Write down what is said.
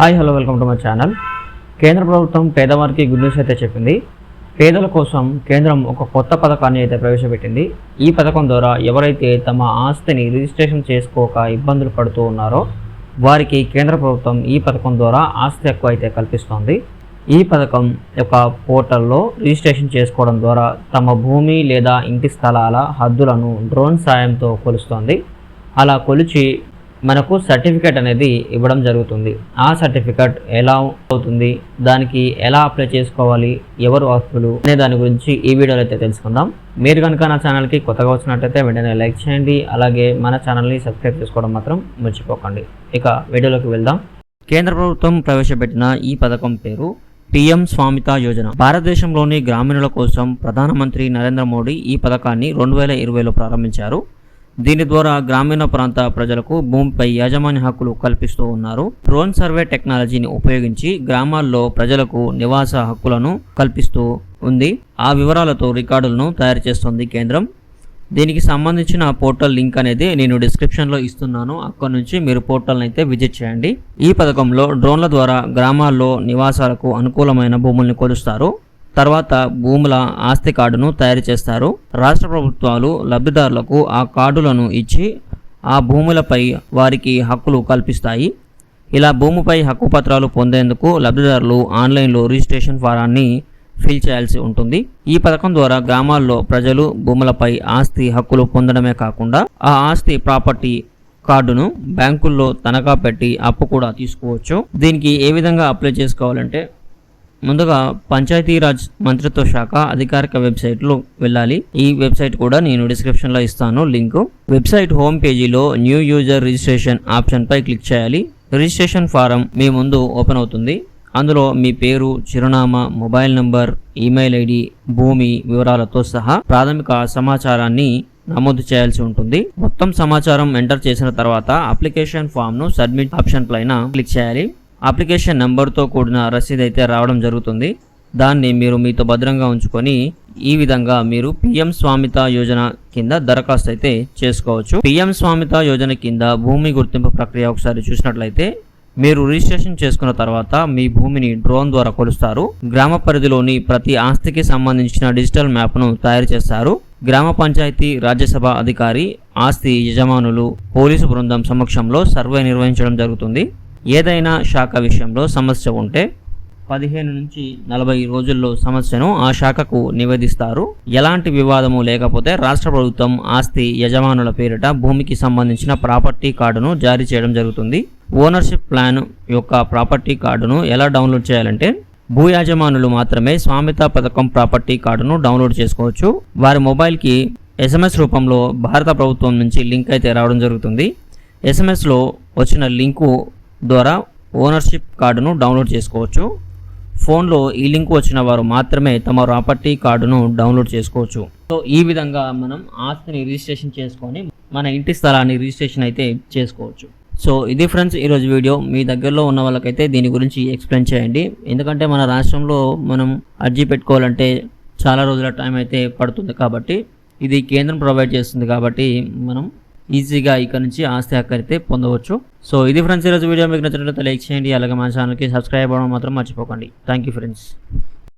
Hi hello welcome to my channel. కేంద్ర ప్రభుత్వం పేదవారికి గుడ్ న్యూస్ అయితే చెప్పింది. పేదల కోసం కేంద్రం ఒక కొత్త పథకాన్ని అయితే ప్రవేశపెట్టింది. ఈ పథకం ద్వారా ఎవరైతే తమ ఆస్తిని రిజిస్ట్రేషన్ చేసుకోక ఇబ్బందులు పడుతూ ఉన్నారో వారికి కేంద్ర ప్రభుత్వం ఈ పథకం ద్వారా ఆస్తి హక్కు అయితే కల్పిస్తోంది. ఈ పథకం యొక్క పోర్టల్లో రిజిస్ట్రేషన్ చేసుకోవడం ద్వారా తమ భూమి లేదా ఇంటి స్థలాల హద్దులను డ్రోన్ సాయంతో కొలుస్తోంది. అలా కొలిచి మనకు సర్టిఫికేట్ అనేది ఇవ్వడం జరుగుతుంది. ఆ సర్టిఫికేట్ ఎలా అవుతుంది? దానికి ఎలా అప్లై చేసుకోవాలి? ఎవరు అర్హులు అనే దాని గురించి ఈ వీడియోలో అయితే తెలుసుకుందాం. మీరు కనుక నా ఛానల్కి కొత్తగా వచ్చినట్టయితే వెంటనే లైక్ చేయండి. అలాగే మన ఛానల్ని సబ్స్క్రైబ్ చేసుకోవడం మాత్రం మర్చిపోకండి. ఇక వీడియోలోకి వెళ్దాం. కేంద్ర ప్రభుత్వం ప్రవేశపెట్టిన ఈ పథకం పేరు పిఎం స్వామిత యోజన. భారతదేశంలోని గ్రామీణుల కోసం ప్రధానమంత్రి నరేంద్ర మోడీ ఈ పథకాన్ని రెండు వేల ఇరవైలో ప్రారంభించారు. దీని ద్వారా గ్రామీణ ప్రాంత ప్రజలకు భూమిపై యాజమాన్య హక్కులు కల్పిస్తూ ఉన్నారు. డ్రోన్ సర్వే టెక్నాలజీని ఉపయోగించి గ్రామాల్లో ప్రజలకు నివాస హక్కులను కల్పిస్తూ ఉంది. ఆ వివరాలతో రికార్డులను తయారు చేస్తుంది కేంద్రం. దీనికి సంబంధించిన పోర్టల్ లింక్ అనేది నేను డిస్క్రిప్షన్లో ఇస్తున్నాను. అక్కడ నుంచి మీరు పోర్టల్ని అయితే విజిట్ చేయండి. ఈ పథకంలో డ్రోన్ల ద్వారా గ్రామాల్లో నివాసాలకు అనుకూలమైన భూముల్ని కొలుస్తారు. తర్వాత భూముల ఆస్తి కార్డును తయారు చేస్తారు. రాష్ట్ర ప్రభుత్వాలు లబ్ధిదారులకు ఆ కార్డులను ఇచ్చి ఆ భూములపై వారికి హక్కులు కల్పిస్తాయి. ఇలా భూమిపై హక్కు పత్రాలు పొందేందుకు లబ్ధిదారులు ఆన్లైన్లో రిజిస్ట్రేషన్ ఫారాన్ని ఫిల్ చేయాల్సి ఉంటుంది. ఈ పథకం ద్వారా గ్రామాల్లో ప్రజలు భూములపై ఆస్తి హక్కులు పొందడమే కాకుండా ఆ ఆస్తి ప్రాపర్టీ కార్డును బ్యాంకుల్లో తనఖా పెట్టి అప్పు కూడా తీసుకోవచ్చు. దీనికి ఏ విధంగా అప్లై చేసుకోవాలంటే ముందుగా పంచాయతీరాజ్ మంత్రిత్వ శాఖ అధికారిక వెబ్సైట్లో వెళ్ళాలి. ఈ వెబ్సైట్ కూడా నేను డిస్క్రిప్షన్లో ఇస్తాను లింక్. వెబ్సైట్ హోమ్ పేజీలో న్యూ యూజర్ రిజిస్ట్రేషన్ ఆప్షన్పై క్లిక్ చేయాలి. రిజిస్ట్రేషన్ ఫారం మీ ముందు ఓపెన్ అవుతుంది. అందులో మీ పేరు చిరునామా మొబైల్ నంబర్ ఈమెయిల్ ఐడి భూమి వివరాలతో సహా ప్రాథమిక సమాచారాన్ని నమోదు చేయాల్సి ఉంటుంది. మొత్తం సమాచారం ఎంటర్ చేసిన తర్వాత అప్లికేషన్ ఫామ్ను సబ్మిట్ ఆప్షన్ పైన క్లిక్ చేయాలి. అప్లికేషన్ నెంబర్తో కూడిన రసీదు అయితే రావడం జరుగుతుంది. దాన్ని మీరు మీతో భద్రంగా ఉంచుకొని ఈ విధంగా మీరు పిఎం స్వామిత యోజన కింద దరఖాస్తు అయితే చేసుకోవచ్చు. పిఎం స్వామిత యోజన కింద భూమి గుర్తింపు ప్రక్రియ ఒకసారి చూసినట్లయితే మీరు రిజిస్ట్రేషన్ చేసుకున్న తర్వాత మీ భూమిని డ్రోన్ ద్వారా కొలుస్తారు. గ్రామ పరిధిలోని ప్రతి ఆస్తికి సంబంధించిన డిజిటల్ మ్యాప్ను తయారు చేస్తారు. గ్రామ పంచాయతీ రాజ్యసభ అధికారి ఆస్తి యజమానులు పోలీసు బృందం సమక్షంలో సర్వే నిర్వహించడం జరుగుతుంది. ఏదైనా శాఖ విషయంలో సమస్య ఉంటే పదిహేను నుంచి నలభై రోజుల్లో సమస్యను ఆ శాఖకు నివేదిస్తారు. ఎలాంటి వివాదము లేకపోతే రాష్ట్ర ప్రభుత్వం ఆస్తి యజమానుల పేరిట భూమికి సంబంధించిన ప్రాపర్టీ కార్డును జారీ చేయడం జరుగుతుంది. ఓనర్షిప్ ప్లాన్ యొక్క ప్రాపర్టీ కార్డును ఎలా డౌన్లోడ్ చేయాలంటే భూ యాజమానులు మాత్రమే స్వామిత పథకం ప్రాపర్టీ కార్డును డౌన్లోడ్ చేసుకోవచ్చు. వారి మొబైల్కి ఎస్ఎంఎస్ రూపంలో భారత ప్రభుత్వం నుంచి లింక్ అయితే రావడం జరుగుతుంది. ఎస్ఎంఎస్లో వచ్చిన లింకు ద్వారా ఓనర్షిప్ కార్డును డౌన్లోడ్ చేసుకోవచ్చు. ఫోన్లో ఈ లింక్ వచ్చిన వారు మాత్రమే తమ ప్రాపర్టీ కార్డును డౌన్లోడ్ చేసుకోవచ్చు. సో ఈ విధంగా మనం ఆస్తిని రిజిస్ట్రేషన్ చేసుకొని మన ఇంటి స్థలాన్ని రిజిస్ట్రేషన్ అయితే చేసుకోవచ్చు. సో ఇది ఫ్రెండ్స్ ఈరోజు వీడియో. మీ దగ్గరలో ఉన్న వాళ్ళకైతే దీని గురించి ఎక్స్ప్లెయిన్ చేయండి. ఎందుకంటే మన రాష్ట్రంలో మనం అర్జీ పెట్టుకోవాలంటే చాలా రోజుల టైం అయితే పడుతుంది కాబట్టి ఇది కేంద్రం ప్రొవైడ్ చేస్తుంది కాబట్టి మనం ఈజీగా ఇక్కడ నుంచి ఆస్తి హక్కు అయితే పొందవచ్చు. సో ఇది ఫ్రెండ్స్ ఈరోజు వీడియో మీకు నచ్చినట్లయితే లైక్ చేయండి. అలాగే మా ఛానల్కి సబ్స్క్రైబ్ అవ్వడం మాత్రం మర్చిపోకండి. Thank you friends.